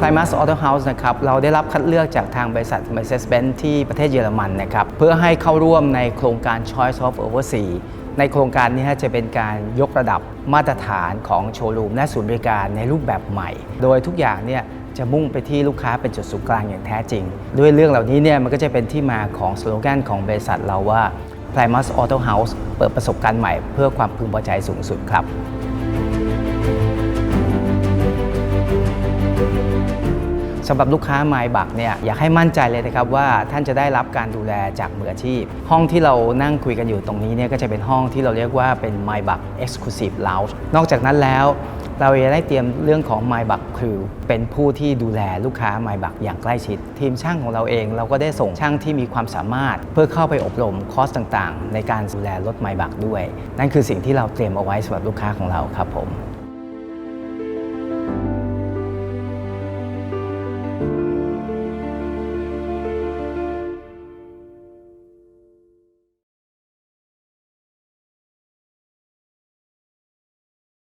Primus Auto House นะครับเราได้รับคัดเลือกจากทางบริษัท Mercedes-Benz ที่ประเทศเยอรมันนะครับเพื่อให้เข้าร่วมในโครงการ Choice of Oversea ในโครงการนี้จะเป็นการยกระดับมาตรฐานของโชว์รูมและศูนย์บริการในรูปแบบใหม่ โดยทุกอย่างเนี่ยจะมุ่งไปที่ลูกค้าเป็นจุดศูนย์กลางอย่างแท้จริง ด้วยเรื่องเหล่านี้เนี่ยมันก็จะเป็นที่มาของสโลแกนของบริษัทเราว่า Primus Auto House เปิดประสบการณ์ใหม่เพื่อความพึงพอใจสูงสุดครับ สำหรับลูกค้าไมบักเนี่ยอยากให้มั่นใจเลยนะครับว่าท่านจะได้รับการดูแลจากมืออาชีพ ห้องที่เรานั่งคุยกันอยู่ตรงนี้เนี่ยก็จะเป็นห้องที่เราเรียกว่าเป็น My b u c Exclusive Lounge นอกจากนั้นแล้วเรายังได้เตรียมเรื่องของ My b u c Crew เป็นผู้ที่ดูแลลูกค้า My b u c อย่างใกล้ชิด ทีมช่างของเราเองเราก็ได้ส่งช่างที่มีความสามารถ เพื่อเข้าไปอบรมคอร์สต่างๆ ในการดูแลรถ My b u c ด้วย นั่นคือสิ่งที่เราเตรียมเอาไว้สำหรับลูกค้าของเราครับผม